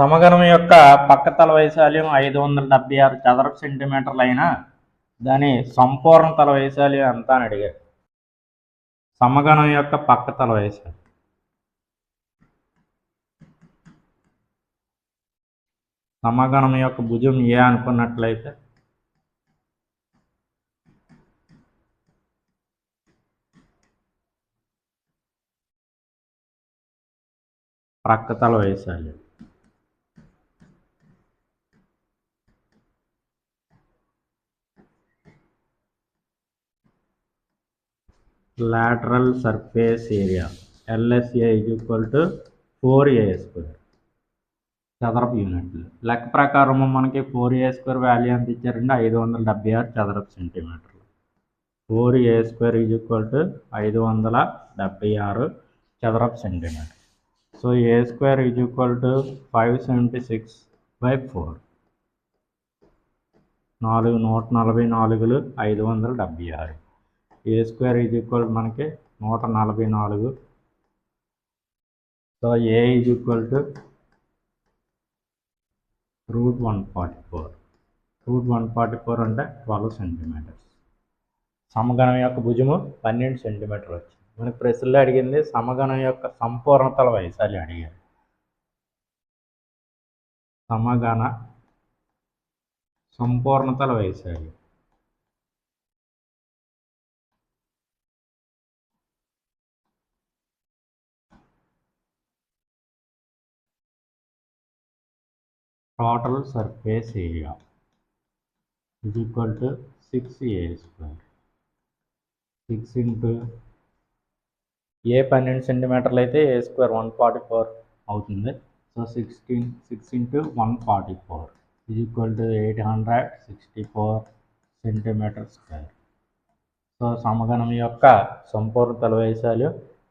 సమగణం యొక్క పక్కతల వైశాల్యం ఐదు వందల డెబ్బై ఆరు చదరపు సెంటీమీటర్లు అయినా దాని సంపూర్ణ తల వైశాల్యం ఎంత అని అడిగారు. సమగణం యొక్క పక్కతల వైశాల్యం. సమగణం యొక్క భుజం ఏ అనుకున్నట్లయితే ప్రక్కతల వైశాల్యం. Lateral surface area. LSA is equal to 4A square చదరపు యూనిట్లు. లెక్క ప్రకారం మనకి ఫోర్ ఏ స్క్వేర్ వాల్యూ ఎంత ఇచ్చారంటే ఐదు వందల డెబ్బై ఆరు చదరపు సెంటీమీటర్లు four A square is equal to ఐదు వందల డెబ్బై ఆరు చదరపు centimetre so A square is equal to five seventy six by four నాలుగు నూట నలభై నాలుగులు ఐదు వందల డెబ్బై ఆరు. ఏ స్క్వేర్ ఈజ్ ఈక్వల్ మనకి నూట నలభై నాలుగు. So A is equal to root one forty four. Root one forty four అంటే ట్వెల్వ్ సెంటీమీటర్స్. సమగణం యొక్క భుజము పన్నెండు సెంటీమీటర్లు వచ్చింది మనకి ప్రశ్నలో అడిగింది సమగణం యొక్క సంపూర్ణతల వైశాల్యం అడిగారు. సమగణ సంపూర్ణతల వైశాల్యం. Total surface area is equal to 6a square. 6 into A పన్నెండు సెంటీమీటర్లు అయితే A square one forty four అవుతుంది. So sixteen six into one forty four is equal to eight hundred sixty four centimetre square so సమగణం యొక్క సంపూర్ణ తల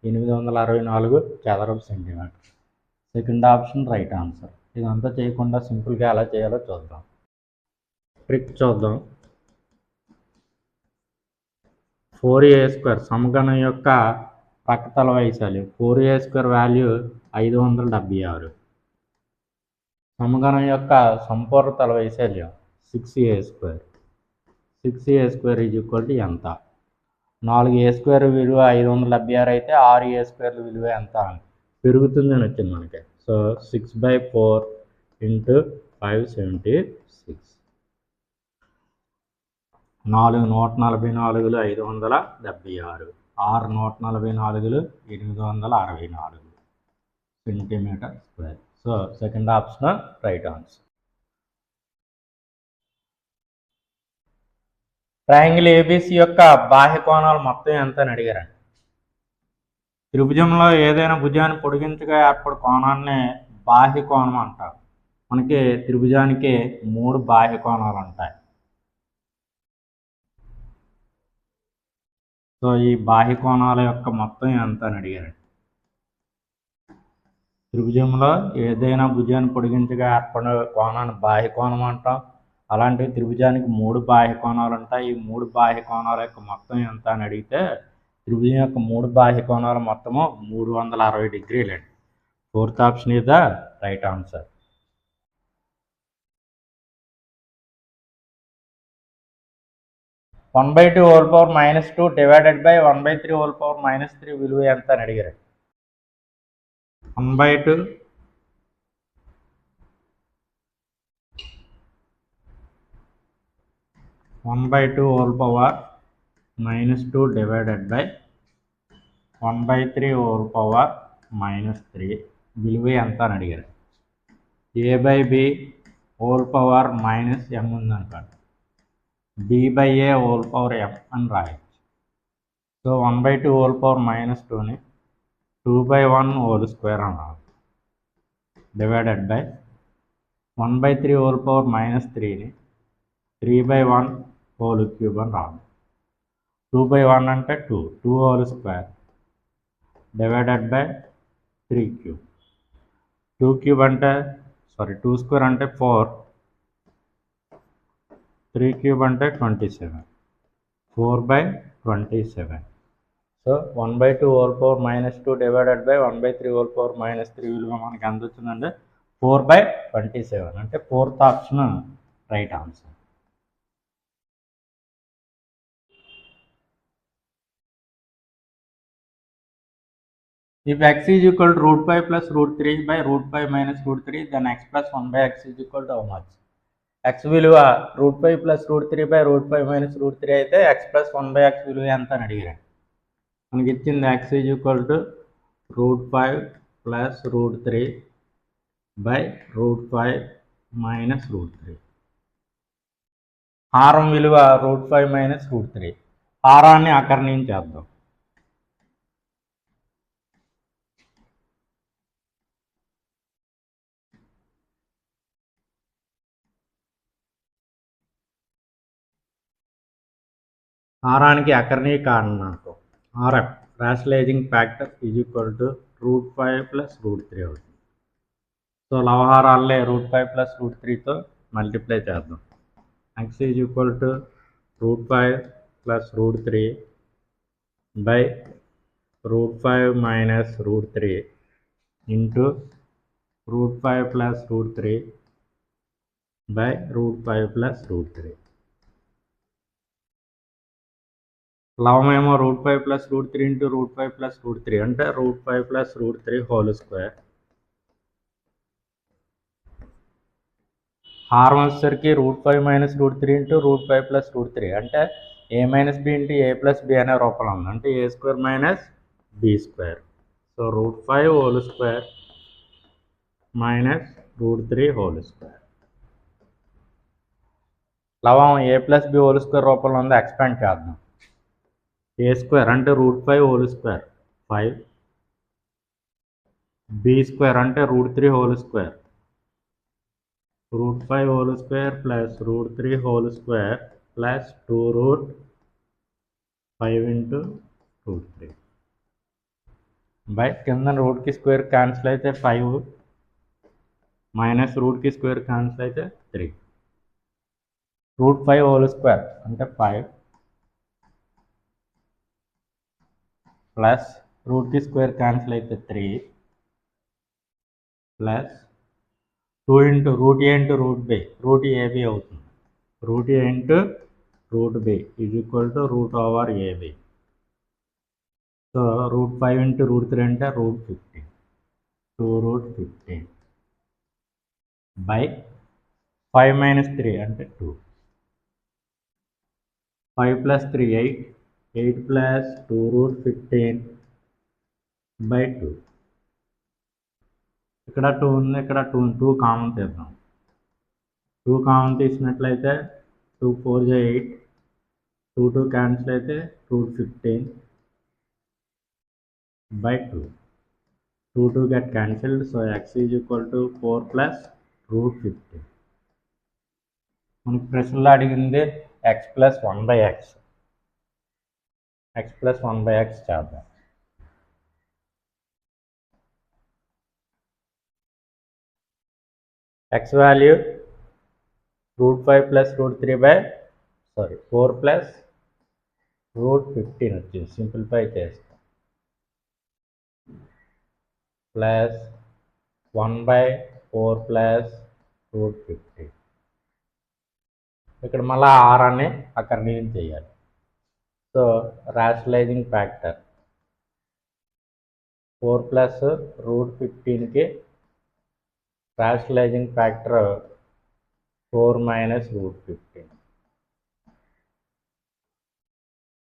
ఎనిమిది వందల అరవై నాలుగు చదరపు centimetre second option right answer ఇదంతా చేయకుండా సింపుల్గా ఎలా చేయాలో చూద్దాం. ట్రిక్ చూద్దాం. ఫోర్ ఏ స్క్వేర్ సమగణం యొక్క ప్రక్కతల వైశాల్యం. ఫోర్ ఏ స్క్వేర్ వాల్యూ ఐదు వందల డెబ్బై ఆరు. సమగణం యొక్క సంపూర్ణ తల వైశాల్యం six A square. Six A square is equal to ఎంత? నాలుగు ఏ స్క్వేర్ విలువ ఐదు వందల డెబ్బై ఆరు అయితే ఆరు ఏ స్క్వేర్ల విలువ ఎంత? పెరుగుతుందని వచ్చింది మనకి. So six by four into five seventy six నాలుగు నూట నలభై నాలుగులు ఐదు వందల డెబ్బై ఆరు. ఆరు నూట నలభై నాలుగులు ఎనిమిది వందల అరవై నాలుగు. Centimetre square so second option right answer triangle ABC యొక్క బాహ్య కోణాలు మొత్తం ఎంత అని అడిగారండి? త్రిభుజంలో ఏదైనా భుజాన్ని పొడిగించగా ఏర్పడే కోణాన్ని బాహ్య కోణం అంటారు. మనకి త్రిభుజానికి మూడు బాహ్య కోణాలు ఉంటాయి. సో ఈ బాహ్య కోణాల యొక్క మొత్తం ఎంత అని అడిగారు త్రిభుజంలో ఏదైనా భుజాన్ని పొడిగించగా ఏర్పడే కోణాన్ని బాహ్య కోణం అంటాం. అలాంటి త్రిభుజానికి మూడు బాహ్య కోణాలు ఉంటాయి. ఈ మూడు బాహ్య కోణాల యొక్క మొత్తం ఎంత అని అడిగితే త్రిభుజం యొక్క మూడు బాహ్య కోణాలు మొత్తము మూడు వందల అరవై డిగ్రీలు అండి fourth option is the right answer. One by two whole power minus two divided by one by three whole power minus three విలువ ఎంత అని అడిగారు. One by two one by two whole power minus two divided by one by three whole power minus three విలువ ఎంత అని అడిగారు A by B whole power minus M ఉందనుకోండి B by A whole power M అని రాయొచ్చు so one by two whole power minus టూని two by one whole square అని రాదు divided by one by three whole power minus త్రీని three by one whole cube అని రాదు two by one అంటే two two whole square divided by three cube two cube అంటే sorry two square అంటే four three cube అంటే twenty seven four by twenty seven so one by two whole power minus two divided by one by three whole power minus three విలువ మనకి ఎంత వచ్చిందంటే four by twenty seven అంటే fourth option right answer If x is equal to root 5 plus root 3 by root 5 minus root 3, then x plus 1 by x is equal to how much? x విలువ root five plus root three by root five minus root three అయితే x plus one by x విలువ ఎంత అని అడిగారు? మనకి ఇచ్చింది x is equal to root five plus root three by root five minus root three హారం విలువ root five minus root three హారాన్ని అకర్ణించేద్దాం హారానికి అకర్ణీయ కారణాంకం RF rationalising factor is equal to root five plus root three అవుతుంది. So లవహారాలే root five plus root త్రీతో multiply చేద్దాం. X is equal to root five plus root three by root five minus root three into root five plus root three by root five plus root three లవమేమో root five plus root three into root five plus root three అంటే root five plus root three whole square. హారం వచ్చేసరికి root five minus root three into root five plus root three అంటే A minus B into A plus B అనే రూపంలో ఉంది. అంటే A square minus B square. So root five whole square minus root three whole square. లవం A plus B whole square రూపంలో ఉంది. Expand చేద్దాం. A square అంటే root five whole square five. B square అంటే root three whole square. Root five whole square plus root three whole square plus two root five into root three. By కింద రూట్కి square cancel అయితే five minus రూట్కి square cancel అయితే three. Root five whole square అంటే five. Plus రూట్కి square cancel అయితే three plus two into root A into root B root AB అవుతుంది. Root A into root B is equal to root over AB so root five into root three అంటే root fifteen two root fifteen by five minus three అంటే two. Five plus three eight. Eight plus two root fifteen by two. ఇక్కడ two ఉంది ఇక్కడ two two common తీద్దాం. Two common తీసినట్లయితే two four జే eight. Two two cancel అయితే two fifteen by two. Two two get cancelled so X is equal to four plus root fifteen. మనకి ప్రశ్నలో అడిగింది X plus one by X X plus one by X చేద్దాం X value root five plus root three by sorry four plus root fifteen వచ్చింది simplify చేస్తాం. Plus one by four plus root fifteen ఇక్కడ మళ్ళీ R అనే అక్కడ నేను చేయాలి. So rationalizing factor four plus root ఫిఫ్టీన్కి rationalizing factor four minus root fifteen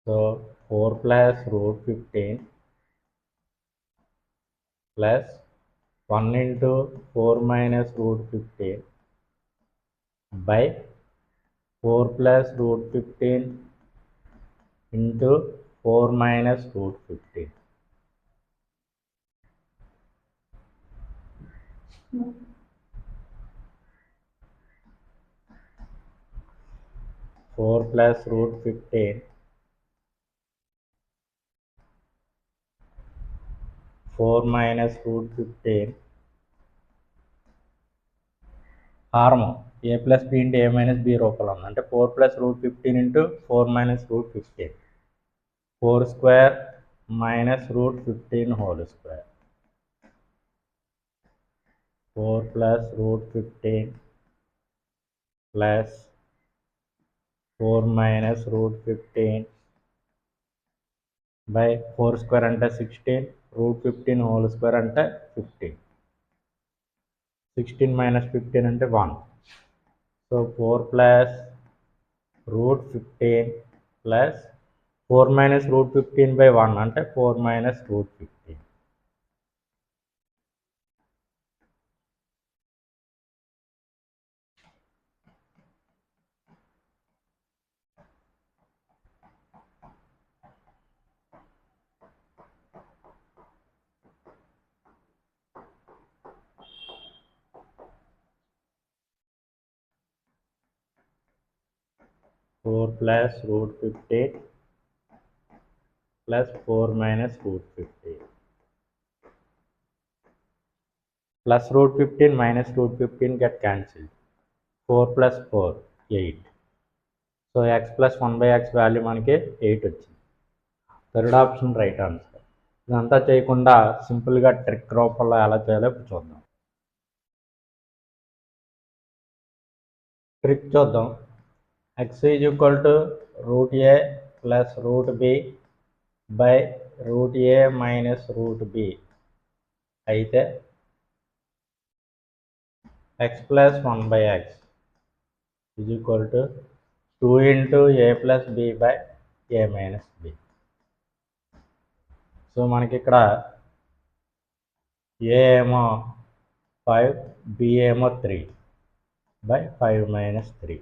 so four plus root fifteen plus one into four minus root fifteen by four plus root fifteen into four minus root fifteen four plus root fifteen four minus root fifteen హారము A plus B into A minus B రూపంలో ఉంది. అంటే four plus root fifteen into four minus root fifteen four square minus root fifteen whole square four plus root fifteen plus four minus root fifteen by four square అంటే sixteen root fifteen whole square అంటే fifteen sixteen minus fifteen అంటే one so four plus root fifteen plus 4 minus root 15 by 1 అంటే 4 minus root 15 4 plus root 15 plus 4 minus root 15 plus root 15 minus root 15 get cancelled. 4 plus 4 8 so X plus one by X value మనకి eight వచ్చింది. Third option right answer ఇదంతా చేయకుండా సింపుల్గా trick రూపంలో ఎలా చేయాలో ఇప్పుడు చూద్దాం. ట్రిక్ చూద్దాం. X is equal to root A plus root B by root A minus root B. అయితే X plus one by X is equal to two into A plus B by A minus B so మనకి ఇక్కడ A ఏమో five B ఏమో three by five minus three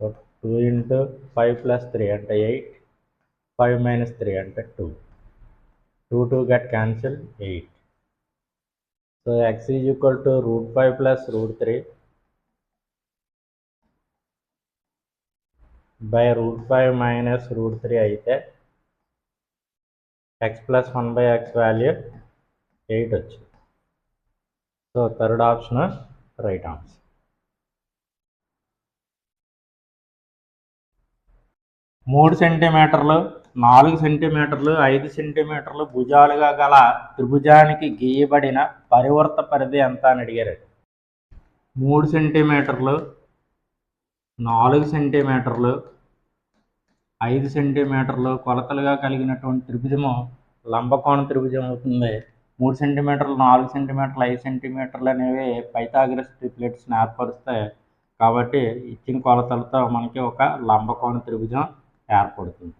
so two into five plus three అంటే eight five minus three అంటే two two two got cancel eight so X is equal to root five plus root three by root five minus root three అయితే X plus one by X value eight వచ్చింది so third option right answer మూడు సెంటీమీటర్లు నాలుగు సెంటీమీటర్లు ఐదు సెంటీమీటర్లు భుజాలుగా గల త్రిభుజానికి గీయబడిన పరివర్త పరిధి ఎంత అని అడిగారు. మూడు సెంటీమీటర్లు నాలుగు సెంటీమీటర్లు ఐదు సెంటీమీటర్లు కొలతలుగా కలిగినటువంటి త్రిభుజము లంబకోణ త్రిభుజం అవుతుంది. మూడు సెంటీమీటర్లు నాలుగు సెంటీమీటర్లు ఐదు సెంటీమీటర్లు అనేవి పైతాగ్రస్ ట్రిప్లెట్స్ని ఏర్పరుస్తాయి. కాబట్టి ఇచ్చిన కొలతలతో మనకి ఒక లంబకోణ త్రిభుజం ఏర్పడుతుంది.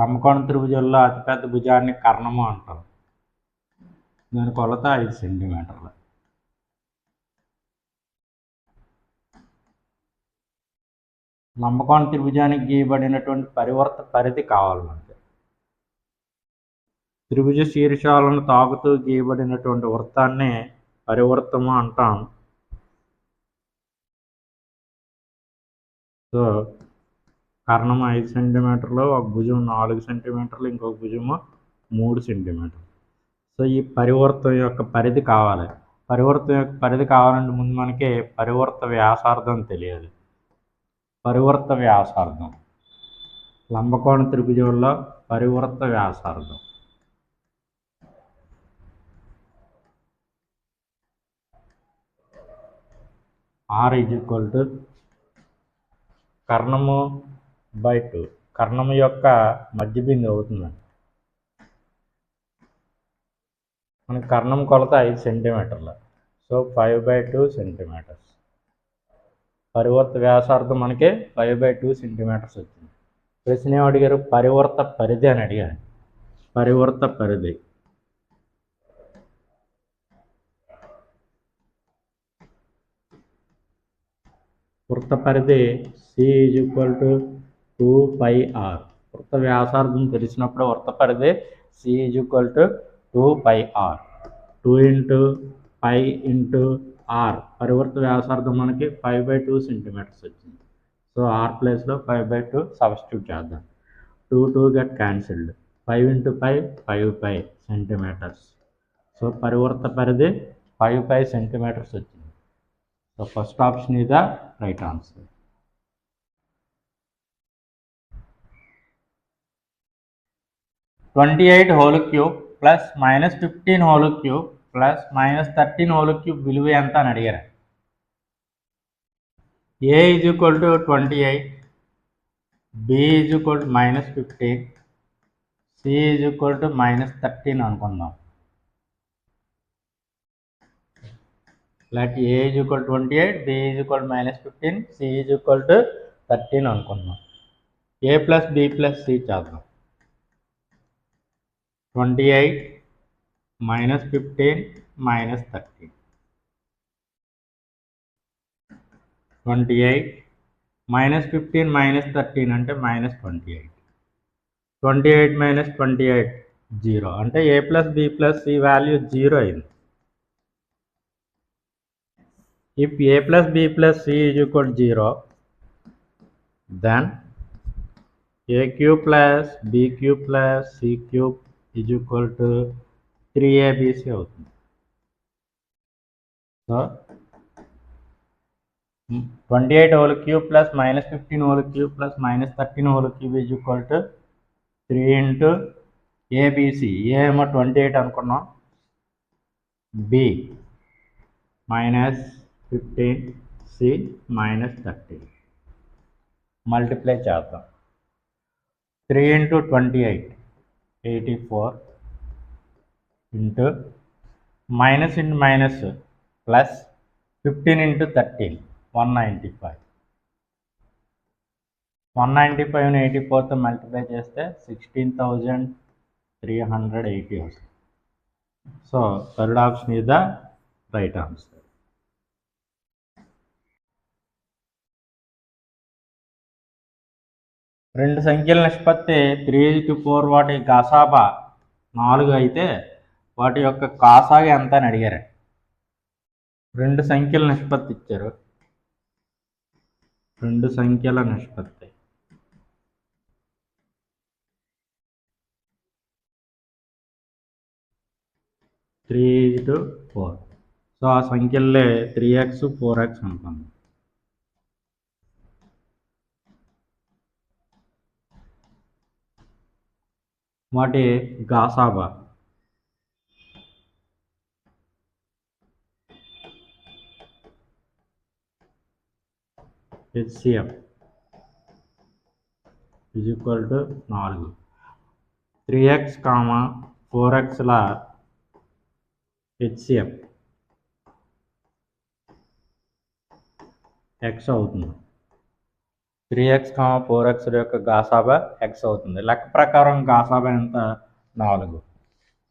లంబకోణ త్రిభుజంలో అతిపెద్ద భుజాన్ని కర్ణము అంటారు. దాని కొలత ఐదు సెంటీమీటర్లు. లంబకోణ త్రిభుజానికి గీయబడినటువంటి పరివర్త పరిధి కావాలి మనకి త్రిభుజ శీర్షాలను తాకుతూ గీయబడినటువంటి వృత్తాన్ని పరివర్తము అంటాం. సో కర్ణం ఐదు సెంటీమీటర్లు ఒక భుజం నాలుగు సెంటీమీటర్లు ఇంకొక భుజము మూడు సెంటీమీటర్లు. సో ఈ పరివర్తం యొక్క పరిధి కావాలి. పరివర్తం యొక్క పరిధి కావాలంటే ముందు మనకి పరివర్త వ్యాసార్థం తెలియాలి. పరివర్త వ్యాసార్థం. లంబకోణ త్రిభుజంలో పరివర్త వ్యాసార్థం. ఆర్ ఈజ్ ఈక్వల్ టు కర్ణము బై టూ కర్ణం యొక్క మధ్య బిందు అవుతుందండి. మనకి కర్ణం కొలత ఐదు సెంటీమీటర్లు. So five by two centimetres. పరివర్త వ్యాసార్థం మనకి ఫైవ్ బై టూ సెంటీమీటర్స్ వచ్చింది. ప్రశ్న ఏం అడిగారు? పరివర్త పరిధి అని అడిగారు. పరివర్త పరిధి. వృత్త పరిధి C is equal to two pi R. వృత్త వ్యాసార్థం తెలిసినప్పుడు వృత్త పరిధి C is equal to two pi R. Two into pi into R. పరివర్త వ్యాసార్థం మనకి ఫైవ్ బై టూ సెంటీమీటర్స్ వచ్చింది. సో ఆర్ ప్లేస్లో ఫైవ్ బై టూ సబ్స్టిట్యూట్ చేద్దాం. Two two get cancelled. Five into five five pi centimetres. So పరివర్త పరిధి five pi centimetres వచ్చింది. So first option ఇదా right answer. Twenty eight whole cube plus minus fifteen whole cube plus minus thirteen whole cube విలువ ఎంత అని అడిగారు. A is equal to twenty eight B is equal to minus fifteen C is equal to minus thirteen అనుకుందాం like A is equal twenty eight B is equal minus fifteen C is equal to thirteen అనుకుందాం. A plus B plus C చేద్దాం. Twenty eight minus fifteen minus thirteen. Twenty eight minus fifteen minus thirteen అంటే minus twenty eight. Twenty eight minus twenty eight zero అంటే A plus B plus C value zero అయింది. If a plus b plus c is equal to 0 then a plus plus b plus C c is equal to three ABC అవుతుంది. So twenty eight whole cube plus minus fifteen whole cube plus minus thirteen whole cube is equal to three into ABC ఏమో twenty eight అనుకున్నాం. B minus fifteen C minus thirteen. Multiply చేద్దాం. Three into twenty eight. Eighty four into minus into minus plus fifteen into thirteen one ninety five one ninety ఫైవ్ని eighty ఫోర్తో multiply చేస్తే sixteen thousand three hundred eighty వస్తుంది. So third option is the right answer రెండు సంఖ్యల నిష్పత్తి three to four వాటి గసాబా నాలుగు అయితే వాటి యొక్క కాసాగా ఎంత అని అడిగారు. రెండు సంఖ్యల నిష్పత్తి ఇచ్చారు. రెండు సంఖ్యల నిష్పత్తి. త్రీ టు ఫోర్ సో ఆ సంఖ్యలే త్రీ ఎక్స్ ఫోర్ ఎక్స్ అనుకుందాం వాటి గాసాబా హెచ్సిఎఫ్ ఈజ్ ఈక్వల్ టు నాలుగు త్రీ ఎక్స్ కామా ఫోర్ ఎక్స్ల హెచ్సిఎఫ్ ఎక్స్ అవుతుంది three X comma four X యొక్క గాసాబా ఎక్స్ అవుతుంది. లెక్క ప్రకారం గాసాబా ఎంత? నాలుగు.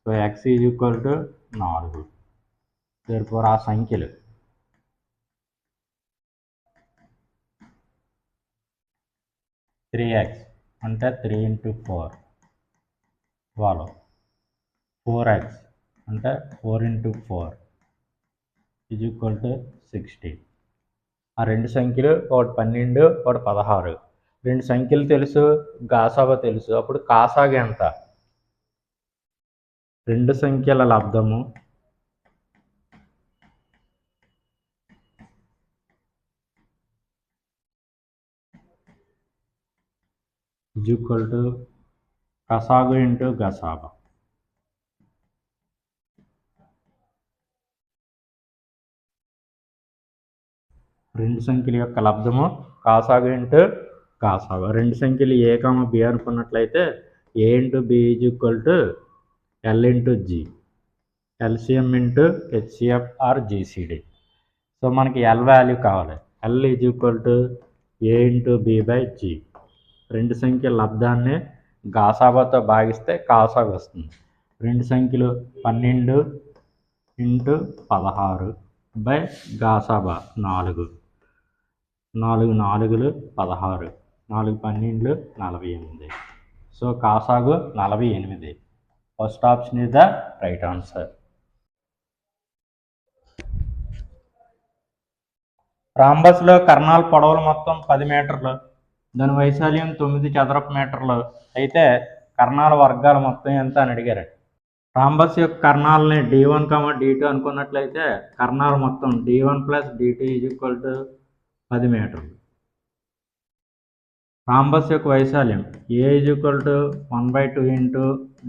So X is equal to నాలుగు. ఫోర్ ఆ సంఖ్యలు. త్రీ ఎక్స్ అంటే three into four twelve four X అంటే four into four is equal to sixty ఆ రెండు సంఖ్యలు ఒకటి పన్నెండు ఒకటి పదహారు. రెండు సంఖ్యలు తెలుసు గాసాబా తెలుసు. అప్పుడు కాసాగ ఎంత? రెండు సంఖ్యల లబ్ధము. ఈజ్ ఈక్వల్ టు కసాగు ఇంటూ గసాబా. రెండు సంఖ్యల యొక్క లబ్ధము. కాసాగు ఇంటూ కాసాగు. రెండు సంఖ్యలు ఏ కామ బి అనుకున్నట్లయితే A into B is equal to L into G. LCM into HCF or GCD. So మనకి ఎల్ వాల్యూ కావాలి. L is equal to A into B by G. రెండు సంఖ్యల లబ్ధాన్ని గాసాబాతో భాగిస్తే కాసాగు వస్తుంది. రెండు సంఖ్యలు పన్నెండు ఇంటూ పదహారు బై గాసాబా నాలుగు. నాలుగు నాలుగులు పదహారు నాలుగు పన్నెండులు నలభై ఎనిమిది. సో కాసాగు నలభై ఎనిమిది. First option is the right answer రాంబస్లో కర్ణాల పొడవులు మొత్తం పది మీటర్లు దాని వైశాల్యం తొమ్మిది చదరపు మీటర్లు. అయితే కర్ణాల వర్గాలు మొత్తం ఎంత అని అడిగారు. రాంబస్ యొక్క కర్ణాలని D one comma D two అనుకున్నట్లయితే కర్ణాలు మొత్తం D one plus D two is equal to పది మీటర్లు. రాంబస్ యొక్క వైశాల్యం A is equal to one by two into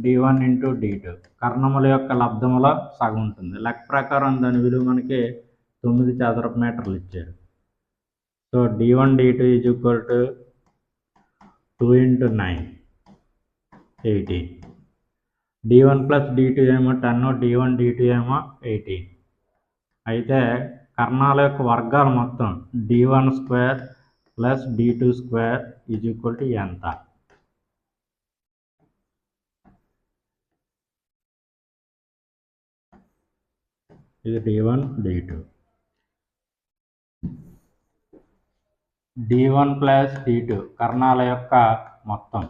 D one into D two కర్ణముల యొక్క లబ్ధములో సగం ఉంటుంది. లెక్క ప్రకారం దాని విలువ మనకి తొమ్మిది చదరపు మీటర్లు ఇచ్చారు. So D one D two is equal to two into nine eighteen D one plus D two ఏమో ten D one D two ఏమో ఎయిటీన్ అయితే కర్ణాల యొక్క వర్గాలు మొత్తం D one square plus D two square is equal to ఎంత? ఇది D one D two D one plus D two కర్ణాల యొక్క మొత్తం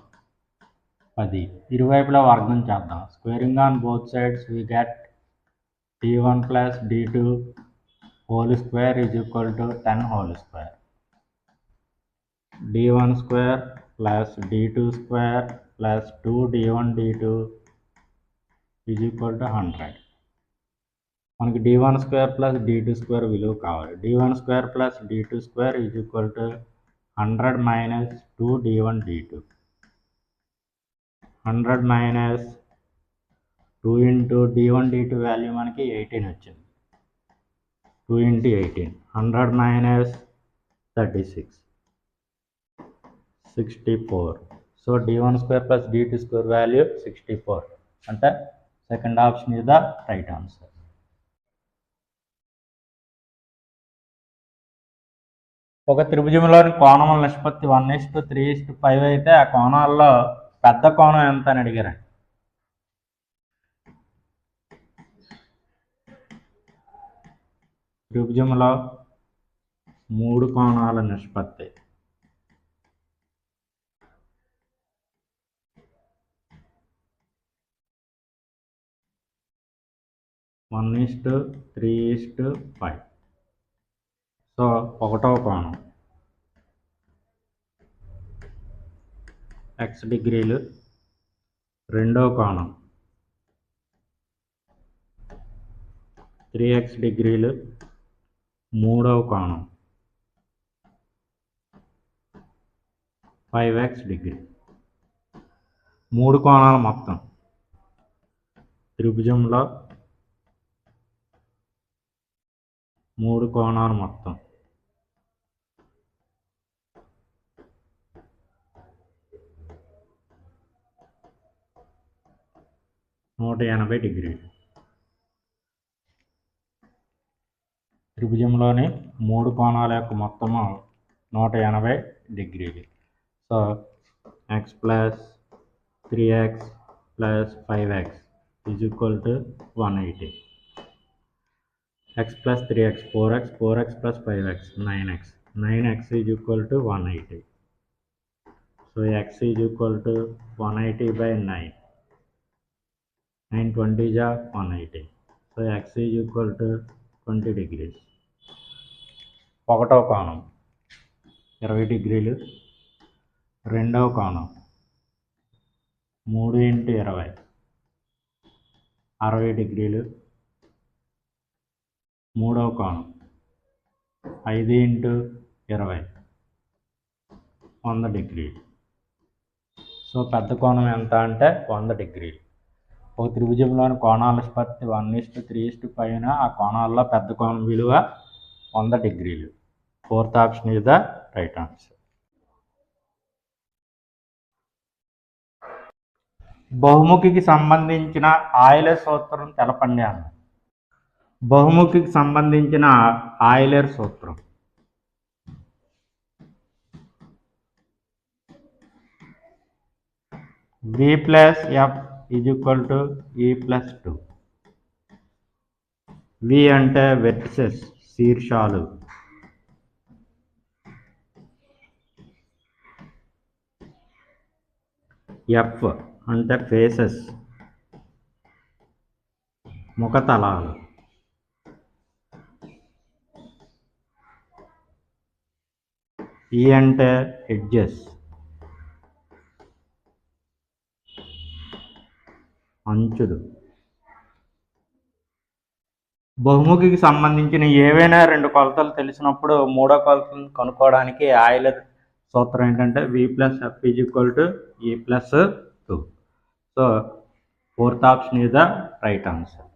పది. ఇరువైపులా వర్గం చేద్దాం. Squaring on both sides we get D one plus D two whole square is equal to ten whole square D one square plus D two square plus two D one D two is equal to hundred మనకి D one square plus D two square విలువ కావాలి D one square plus D two square is equal to hundred minus two D one D two hundred minus two into D one D two value మనకి eighteen వచ్చింది. Two into eighteen hundred nine minus thirty six sixty four so D one square plus D two square value sixty four అంటే second option is the right answer ఒక త్రిభుజంలోని కోణముల నిష్పత్తి one is to three is to five అయితే ఆ కోణాల్లో పెద్ద కోణం ఎంత అని అడిగారండి? త్రిభుజంలో మూడు కోణాల నిష్పత్తి. One is to three is to five. So ఒకటో కోణం. ఎక్స్ డిగ్రీలు. రెండో కోణం. త్రీ ఎక్స్ డిగ్రీలు. మూడవ కోణం. ఫైవ్ ఎక్స్ డిగ్రీ మూడు కోణాలు మొత్తం. త్రిభుజంలో మూడు కోణాలు మొత్తం. నూట ఎనభై డిగ్రీలు. త్రిభుజంలోని మూడు కోణాల యొక్క మొత్తము నూట ఎనభై డిగ్రీలు. So X plus three X plus five X is equal to one eighty X plus three X four X four X plus five X nine X nine X is equal to one eighty so X is equal to one eighty by nine nine twenty జా one eighty so X is equal to twenty degrees ఒకటో కోణం. ఇరవై డిగ్రీలు. రెండవ కోణం. మూడు into ఇరవై. అరవై డిగ్రీలు. మూడవ కోణం. ఐదు ఇంటూ ఇరవై. వంద డిగ్రీలు. సో పెద్ద కోణం ఎంత అంటే వంద డిగ్రీలు. ఒక త్రిభుజంలోని కోణాల నిష్పత్తి వన్ ఇస్టు త్రీ ఇస్టు పైన ఆ కోణాల్లో పెద్ద కోణం విలువ వంద డిగ్రీలు. Fourth option is the right answer. బహుముఖికి సంబంధించిన ఆయిలర్ సూత్రం తెలపండి అన్న. బహుముఖికి సంబంధించిన ఆయిలర్ సూత్రం. V plus F is equal to E plus two V అంటే వెర్టిసెస్ శీర్షాలు. ఎఫ్ అంటే ఫేసెస్ ముఖతలాలు. ఈ అంటే ఎడ్జెస్ అంచులు. బహుముఖికి సంబంధించిన ఏవైనా రెండు కొలతలు తెలిసినప్పుడు మూడో కొలతలు కనుక్కోవడానికి ఆయిలర్ సూత్రం ఏంటంటే V plus F is equal to E plus two so fourth option is the right answer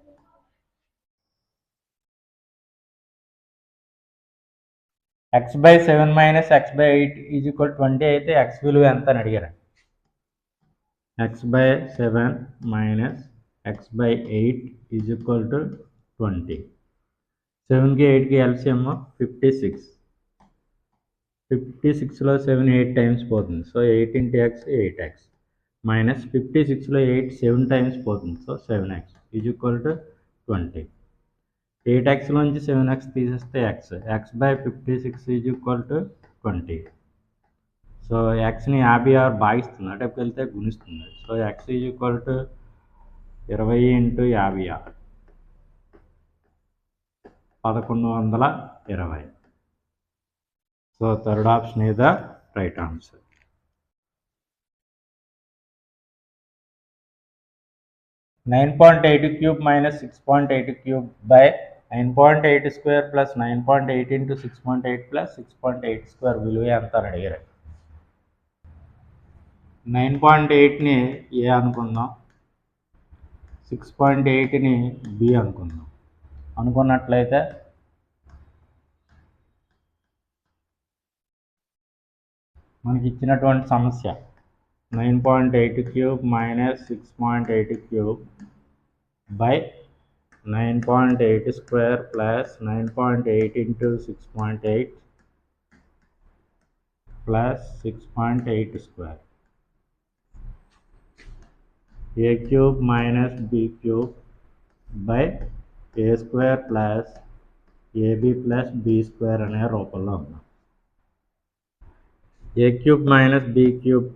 x by seven minus x by eight is equal twenty అయితే ఎక్స్ విలువ ఎంత అని అడిగారు? X by seven minus x by eight is equal to twenty సెవెన్కి ఎయిట్కి LCM fifty six fifty సిక్స్లో seven eight times పోతుంది. So eight into x eight x. Minus fifty సిక్స్లో ఎయిట్ సెవెన్ టైమ్స్ పోతుంది. So seven x is equal to twenty. Eight ఎక్స్లోంచి seven X తీసేస్తే x. X by fifty six is equal to twenty. So ఎక్స్ని యాభై ఆరు భాగిస్తుంది. అటెప్కి వెళ్తే గుణిస్తుంది. So x is equal to ఇరవై into యాభై ఆరు. పదకొండు వందల ఇరవై. So third option is the right answer. Nine point eight cube minus six point eight cube by nine point eight square plus nine point eight into six point eight plus six point eight square విలువ ఎంత అని అడిగారు. Nine point ఎయిట్ని a అనుకుందాం. Six point ఎయిట్ని b అనుకుందాం. అనుకున్నట్లయితే మనకి ఇచ్చినటువంటి సమస్య. Nine point eight cube minus six point eight cube by nine point eight square plus nine point eight into six point eight plus six point eight square. A cube minus b cube by a square plus a b plus b square అనే రూపంలో ఉన్నాం. A cube minus b cube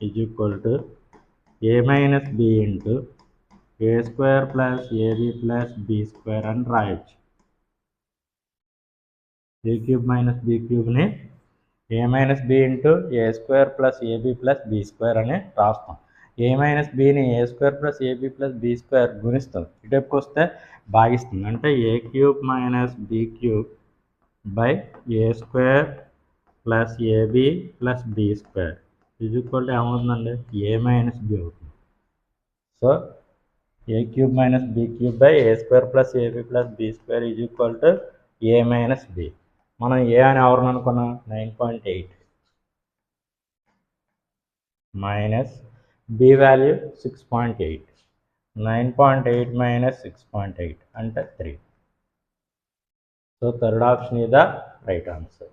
is equal to a minus b into a square plus a b plus b square అని రాయొచ్చు ఏ cube minus b క్యూబ్ని a minus b into a square plus a b plus b square అని రాస్తాం. ఏ minus బిని a square plus a b plus b square గుణిస్తాం. ఇటువైపుకి వస్తే భాగిస్తుంది. అంటే a cube minus b cube by a square plus a b plus b square is equal to ఏమవుతుందండి ఏ minus B అవుతుంది so a cube minus b cube by a square plus a b plus b square is equal to a minus b మనం ఏ అని ఎవరిని అనుకున్నాం. Nine point eight minus b value six point eight nine point eight minus six point eight అంటే three so third option ఇదా right answer